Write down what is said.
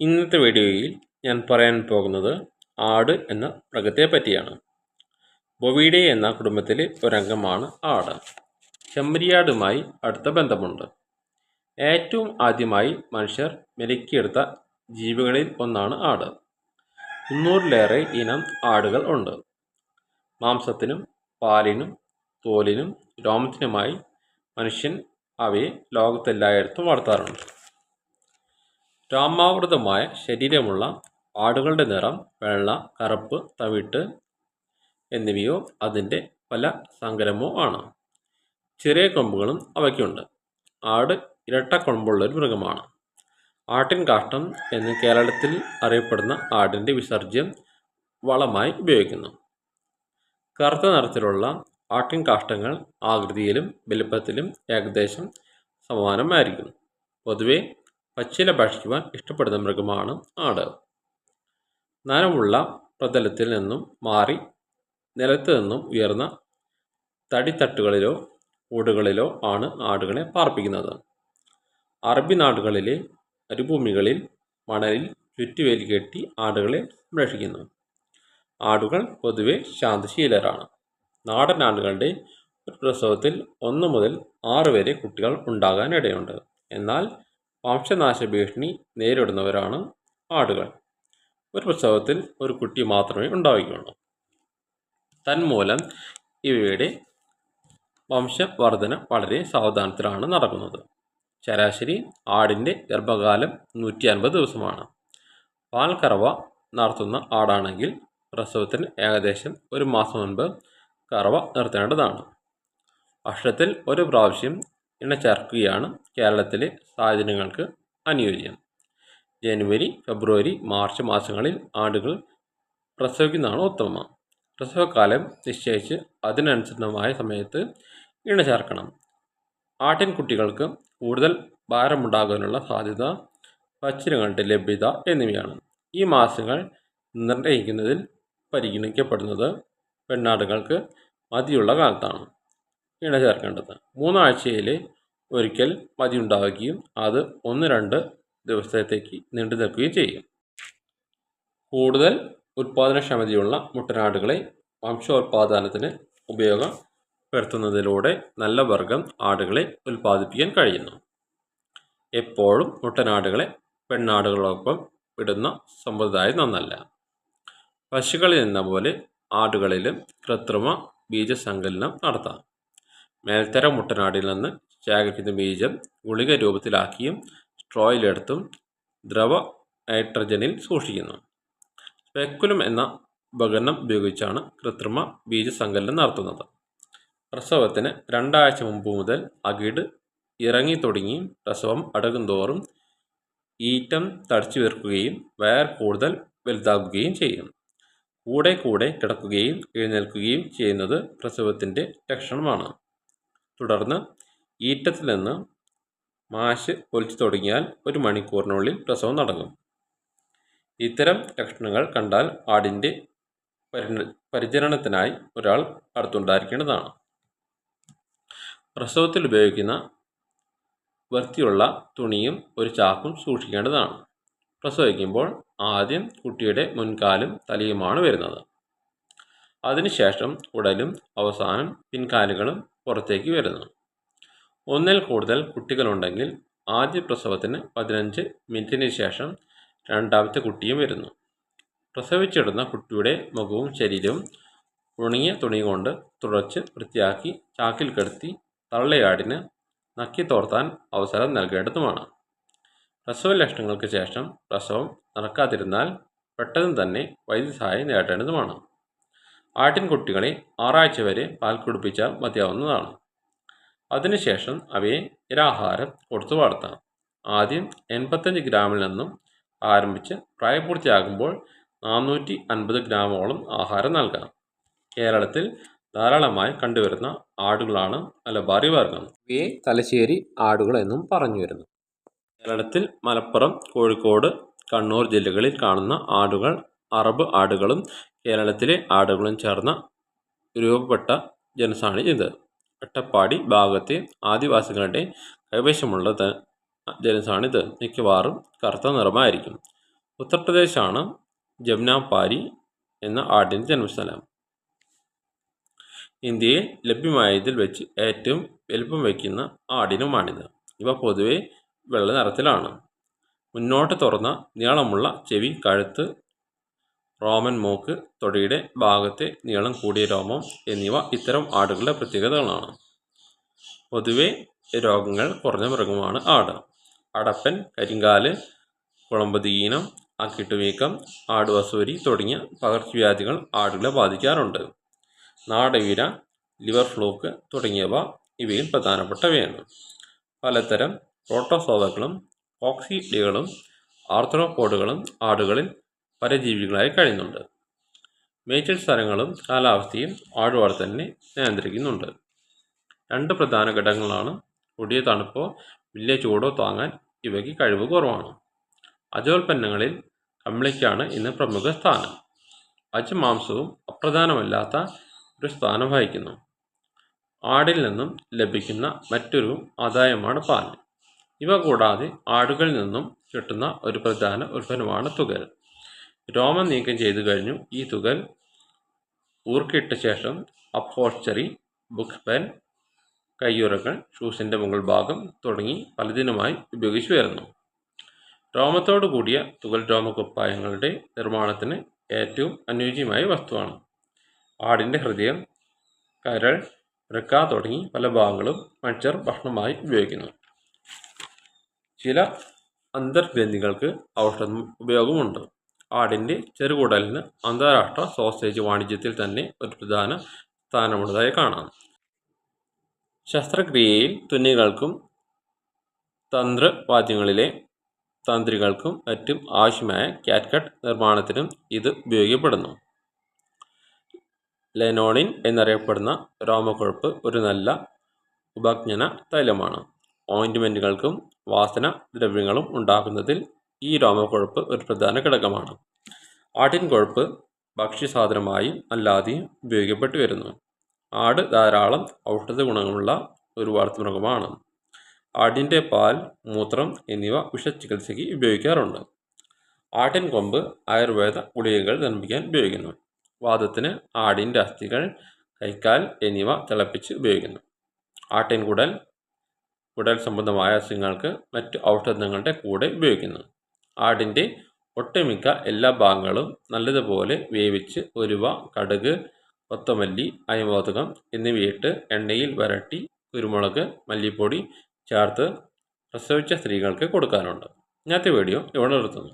ഇന്നത്തെ വീഡിയോയിൽ ഞാൻ പറയാൻ പോകുന്നത് ആട് എന്ന മൃഗത്തെ പറ്റിയാണ് ബൊവീഡെ എന്ന കുടുംബത്തിലെ ഒരംഗമാണ് ആട്. ചെമ്മരിയാടുമായി അടുത്ത ബന്ധമുണ്ട്. ഏറ്റവും ആദ്യമായി മനുഷ്യർ മെരുക്കിയെടുത്ത ജീവികളിൽ ഒന്നാണ് ആട്. മുന്നൂറിലേറെ ഇനം ആടുകൾ ഉണ്ട്. മാംസത്തിനും പാലിനും തോലിനും രോമത്തിനുമായി മനുഷ്യൻ അവയെ ലോകത്തെല്ലായിടത്തും വളർത്താറുണ്ട്. രോമാവൃതമായ ശരീരമുള്ള ആടുകളുടെ നിറം വെള്ള കറുപ്പ് തവിട്ട് എന്നിവയോ അതിന്റെ പല സങ്കരമോ ആണ്. ചെറിയ കൊമ്പുകളും അവയ്ക്കുണ്ട്. ആട് ഇരട്ട കൊമ്പുള്ളൊരു മൃഗമാണ്. ആട്ടിൻ കാഷ്ടം എന്ന് കേരളത്തിൽ അറിയപ്പെടുന്ന ആടിന്റെ വിസർജ്യം വളമായി ഉപയോഗിക്കുന്നു. കറുത്ത നിറത്തിലുള്ള ആട്ടിൻ കാഷ്ടങ്ങൾ ആകൃതിയിലും വലുപ്പത്തിലും ഏകദേശം സമാനമായിരിക്കും പൊതുവെ പച്ചില ഭക്ഷിക്കുവാൻ ഇഷ്ടപ്പെടുന്ന മൃഗമാണ് ആട്. നനവുള്ള പ്രതലത്തിൽ നിന്നും മാറി നിലത്ത് നിന്നും ഉയർന്ന തടിത്തട്ടുകളിലോ ഓടുകളിലോ ആണ് ആടുകളെ പാർപ്പിക്കുന്നത്. അറബി നാടുകളിലെ മരുഭൂമികളിൽ മണലിൽ ചുറ്റുവേലി കെട്ടി ആടുകളെ സംരക്ഷിക്കുന്നു. ആടുകൾ പൊതുവെ ശാന്തശീലരാണ്. നാടൻ ആടുകളുടെ ഒരു പ്രസവത്തിൽ ഒന്ന് മുതൽ ആറ് വരെ കുട്ടികൾ ഉണ്ടാകാൻ ഇടയുണ്ട്. എന്നാൽ വംശനാശ ഭീഷണി നേരിടുന്നവരാണ് ആടുകൾ. ഒരു പ്രസവത്തിൽ ഒരു കുട്ടി മാത്രമേ ഉണ്ടാവുകയുള്ളൂ. തന്മൂലം ഇവയുടെ വംശവർധന വളരെ സാവധാനത്തിലാണ് നടക്കുന്നത്. ശരാശരി ആടിന്റെ ഗർഭകാലം നൂറ്റി അൻപത് ദിവസമാണ്. പാൽക്കറവ നടത്തുന്ന ആടാണെങ്കിൽ പ്രസവത്തിന് ഏകദേശം ഒരു മാസം മുൻപ് കറവ നിർത്തേണ്ടതാണ്. വർഷത്തിൽ ഒരു പ്രാവശ്യം ഇണ ചേർക്കുകയാണ് കേരളത്തിലെ സാഹചര്യങ്ങൾക്ക് അനുയോജ്യം. ജനുവരി ഫെബ്രുവരി മാർച്ച് മാസങ്ങളിൽ ആടുകൾ പ്രസവിക്കുന്നതാണ് ഉത്തമം. പ്രസവകാലം നിശ്ചയിച്ച് അതിനനുസൃതമായ സമയത്ത് ഇണ ചേർക്കണം ആട്ടിൻകുട്ടികൾക്ക് കൂടുതൽ ഭാരമുണ്ടാകാനുള്ള സാധ്യത പച്ചിനങ്ങളുടെ ലഭ്യത എന്നിവയാണ്. ഈ മാസങ്ങൾ നിർണയിക്കുന്നതിൽ പരിഗണിക്കപ്പെടുന്നത് പെണ്ണാടുകൾക്ക് മതിയുള്ള കാലത്താണ്. ഇണ ചേർക്കേണ്ടത് മൂന്നാഴ്ചയിൽ ഒരിക്കൽ മതി ഉണ്ടാവുകയും അത് ഒന്ന് രണ്ട് ദിവസത്തേക്ക് നീണ്ടു നിൽക്കുകയും ചെയ്യും. കൂടുതൽ ഉൽപാദനക്ഷമതയുള്ള മുട്ടനാടുകളെ വംശോൽപാദനത്തിന് ഉപയോഗപ്പെടുത്തുന്നതിലൂടെ നല്ല വർഗം ആടുകളെ ഉൽപ്പാദിപ്പിക്കാൻ കഴിയുന്നു. എപ്പോഴും മുട്ടനാടുകളെ പെണ്ണാടുകളോടൊപ്പം ഇടുന്ന സമ്പ്രദായം നന്നല്ല. പശുക്കളിൽ എന്ന പോലെ ആടുകളിലും കൃത്രിമ ബീജസങ്കലനം നടത്താം. മേൽത്തര മുട്ടനാടിൽ നിന്ന് ശേഖരിക്കുന്ന ബീജം ഗുളിക രൂപത്തിലാക്കിയും സ്ട്രോയിലെടുത്തും ദ്രവ നൈട്രജനിൽ സൂക്ഷിക്കുന്നു. സ്പെക്കുലം എന്ന ഉപകരണം ഉപയോഗിച്ചാണ് കൃത്രിമ ബീജസങ്കലനം നടത്തുന്നത്. പ്രസവത്തിന് രണ്ടാഴ്ച മുമ്പ് മുതൽ അകിട് ഇറങ്ങി തുടങ്ങി പ്രസവം അടകുന്തോറും ഈറ്റം തടിച്ചു വീർക്കുകയും വയർ കൂടുതൽ വലുതാകുകയും ചെയ്യും. കൂടെ കൂടെ കിടക്കുകയും എഴുന്നേൽക്കുകയും ചെയ്യുന്നത് പ്രസവത്തിന്റെ ലക്ഷണമാണ്. തുടർന്ന് ഈറ്റത്തിൽ നിന്ന് മാഷ് ഒലിച്ചു തുടങ്ങിയാൽ ഒരു മണിക്കൂറിനുള്ളിൽ പ്രസവം നടക്കും. ഇത്തരം ലക്ഷണങ്ങൾ കണ്ടാൽ ആടിന്റെ പരിചരണത്തിനായി ഒരാൾ അടുത്തുണ്ടായിരിക്കേണ്ടതാണ്. പ്രസവത്തിൽ ഉപയോഗിക്കുന്ന വൃത്തിയുള്ള തുണിയും ഒരു ചാക്കും സൂക്ഷിക്കേണ്ടതാണ്. പ്രസവിക്കുമ്പോൾ ആദ്യം കുട്ടിയുടെ മുൻകാലും തലയുമാണ് വരുന്നത്. അതിനുശേഷം ഉടലും അവസാനം പിൻകാലുകളും പുറത്തേക്ക് വരുന്നു. ഒന്നിൽ കൂടുതൽ കുട്ടികളുണ്ടെങ്കിൽ ആദ്യ പ്രസവത്തിന് പതിനഞ്ച് മിനിറ്റിന് ശേഷം രണ്ടാമത്തെ കുട്ടിയും വരുന്നു. പ്രസവിച്ചിടുന്ന കുട്ടിയുടെ മുഖവും ശരീരവും ഉണങ്ങിയ തുണി കൊണ്ട് തുടച്ച് വൃത്തിയാക്കി ചാക്കിൽ കിടത്തി തള്ളയാടിന് നക്കി തോർത്താൻ അവസരം നൽകേണ്ടതുമാണ്. പ്രസവ ലക്ഷണങ്ങൾക്ക് ശേഷം പ്രസവം നടക്കാതിരുന്നാൽ പെട്ടെന്ന് തന്നെ വൈദ്യസഹായം നേടേണ്ടതുമാണ്. ആട്ടിൻകുട്ടികളെ ആറാഴ്ച വരെ പാൽ കുടിപ്പിച്ചാൽ മതിയാവുന്നതാണ്. അതിനുശേഷം അവയെ നിരാഹാരം കൊടുത്തു വളർത്താം. ആദ്യം എൺപത്തഞ്ച് ഗ്രാമിൽ നിന്നും ആരംഭിച്ച് പ്രായപൂർത്തിയാകുമ്പോൾ നാനൂറ്റി അൻപത് ഗ്രാമോളം ആഹാരം നൽകാം. കേരളത്തിൽ ധാരാളമായി കണ്ടുവരുന്ന ആടുകളാണ് മലബാറി വർഗം ഇവയെ തലശ്ശേരി ആടുകൾ എന്നും പറഞ്ഞു വരുന്നു. കേരളത്തിൽ മലപ്പുറം കോഴിക്കോട് കണ്ണൂർ ജില്ലകളിൽ കാണുന്ന ആടുകൾ അറബ് ആടുകളും കേരളത്തിലെ ആടുകളും ചേർന്ന രൂപപ്പെട്ട ജനസാണ് ഇത്. അട്ടപ്പാടി ഭാഗത്തെ ആദിവാസികളുടെ കൈവശമുള്ള ജനസാണിത്. മിക്കവാറും കറുത്ത നിറമായിരിക്കും. ഉത്തർപ്രദേശാണ് ജംനാപാരി എന്ന ആടിന്റെ ജന്മസ്ഥലം. ഇന്ത്യയിൽ ലഭ്യമായതിൽ വെച്ച് ഏറ്റവും വലുപ്പം വയ്ക്കുന്ന ആടിനുമാണിത്. ഇവ പൊതുവെ വെള്ള നിറത്തിലാണ്. മുന്നോട്ട് തുറന്ന നീളമുള്ള ചെവി കഴുത്ത് റോമൻ മൂക്ക് തൊടിയുടെ ഭാഗത്തെ നീളം കൂടിയ രോമം എന്നിവ ഇത്തരം ആടുകളുടെ പ്രത്യേകതകളാണ്. പൊതുവെ രോഗങ്ങൾ കുറഞ്ഞ മൃഗമാണ് ആട്. അടപ്പൻ കരിങ്കാൽ കുളമ്പുതീനം അക്കിട്ടുവീക്കം ആടുവസൂരി തുടങ്ങിയ പകർച്ചവ്യാധികൾ ആടുകളെ ബാധിക്കാറുണ്ട്. നാടവീര ലിവർ ഫ്ലൂക്ക് തുടങ്ങിയവ ഇവയിൽ പ്രധാനപ്പെട്ടവയാണ്. പലതരം പ്രോട്ടോസോവകളും ഓക്സിഡികളും ആർത്രോപോഡുകളും ആടുകളിൽ പരജീവികളായി കഴിയുന്നുണ്ട്. മേച്ചിൽ സ്ഥലങ്ങളും കാലാവസ്ഥയും ആടുവളർത്തലിനെ നിയന്ത്രിക്കുന്നുണ്ട്. രണ്ട് പ്രധാന ഘടകങ്ങളാണ് കൊടിയ തണുപ്പോ വലിയ ചൂടോ താങ്ങാൻ ഇവയ്ക്ക് കഴിവ് കുറവാണ്. അജോൽപ്പന്നങ്ങളിൽ കമ്പിളിക്കാണ് ഇന്ന് പ്രമുഖ സ്ഥാനം. അജ് മാംസവും അപ്രധാനമല്ലാത്ത ഒരു സ്ഥാനം വഹിക്കുന്നു. ആടിൽ നിന്നും ലഭിക്കുന്ന മറ്റൊരു ആദായമാണ് പാൽ. ഇവ കൂടാതെ ആടുകളിൽ നിന്നും കിട്ടുന്ന ഒരു പ്രധാന ഉൽപ്പന്നമാണ് തുകൽ. രോമം നീക്കം ചെയ്തു കഴിഞ്ഞു. ഈ തുകൽ ഊർക്കിട്ട ശേഷം അപ്പോസ്റ്ററി ബുക്ക് പെൻ കയ്യുറകൾ ഷൂസിന്റെ മുകൾ ഭാഗം തുടങ്ങി പലതിനുമായി ഉപയോഗിച്ചു വരുന്നു. രോമത്തോടു കൂടിയ തുകൽ രോമ കുപ്പായങ്ങളുടെ നിർമ്മാണത്തിന് ഏറ്റവും അനുയോജ്യമായ വസ്തുവാണ്. ആടിന്റെ ഹൃദയം കരൾ വൃക്ക തുടങ്ങി പല ഭാഗങ്ങളും മനുഷ്യർ ഭക്ഷണമായി ഉപയോഗിക്കുന്നു. ചില അന്തർഗ്രന്ഥികൾക്ക് ഔഷധ ഉപയോഗമുണ്ട്. ആടിന്റെ ചെറുകുടലിന് അന്താരാഷ്ട്ര സോസേജ് വാണിജ്യത്തിൽ തന്നെ ഒരു പ്രധാന സ്ഥാനമുള്ളതായി കാണാം. ശസ്ത്രക്രിയയിൽ തുന്നികൾക്കും തന്ത്രവാദ്യങ്ങളിലെ തന്ത്രികൾക്കും മറ്റും ആവശ്യമായ കാറ്റ്കട്ട് നിർമ്മാണത്തിനും ഇത് ഉപയോഗിക്കപ്പെടുന്നു. ലെനോണിൻ എന്നറിയപ്പെടുന്ന രോമക്കൊഴുപ്പ് ഒരു നല്ല ഉപജ്ഞന തൈലമാണ്. ഓയിന്റ്മെന്റുകൾക്കും വാസന ദ്രവ്യങ്ങളും ഉണ്ടാക്കുന്നതിൽ ഈ രോമക്കൊഴുപ്പ് ഒരു പ്രധാന ഘടകമാണ്. ആട്ടിൻ കൊഴുപ്പ് ഭക്ഷ്യസാധനമായും അല്ലാതെയും ഉപയോഗിക്കപ്പെട്ടു വരുന്നു. ആട് ധാരാളം ഔഷധ ഗുണങ്ങളുള്ള ഒരു വളർത്തുമൃഗമാണ് ആടിന്റെ പാൽ മൂത്രം എന്നിവ വിഷചികിത്സയ്ക്ക് ഉപയോഗിക്കാറുണ്ട്. ആട്ടിൻ കൊമ്പ് ആയുർവേദ ഗുളികകൾ നിർമ്മിക്കാൻ ഉപയോഗിക്കുന്നു. വാദത്തിന് ആടിന്റെ അസ്ഥികൾ കൈക്കാൽ എന്നിവ തിളപ്പിച്ച് ഉപയോഗിക്കുന്നു. ആട്ടിൻ കുടൽ കുടൽ സംബന്ധമായ അസുഖങ്ങൾക്ക് മറ്റ് ഔഷധങ്ങളുടെ കൂടെ ഉപയോഗിക്കുന്നു. ആടിന്റെ ഒട്ടുമിക്ക എല്ലാ ഭാഗങ്ങളും നല്ലതുപോലെ വേവിച്ച് ഉലുവ കടുക് കൊത്തമല്ലി അയമോദകം എന്നിവയിട്ട് എണ്ണയിൽ വരട്ടി കുരുമുളക് മല്ലിപ്പൊടി ചേർത്ത് പ്രസവിച്ച സ്ത്രീകൾക്ക് കൊടുക്കാനുണ്ട്. ഇന്നത്തെ വീഡിയോ ഇവിടെ നിർത്തുന്നു.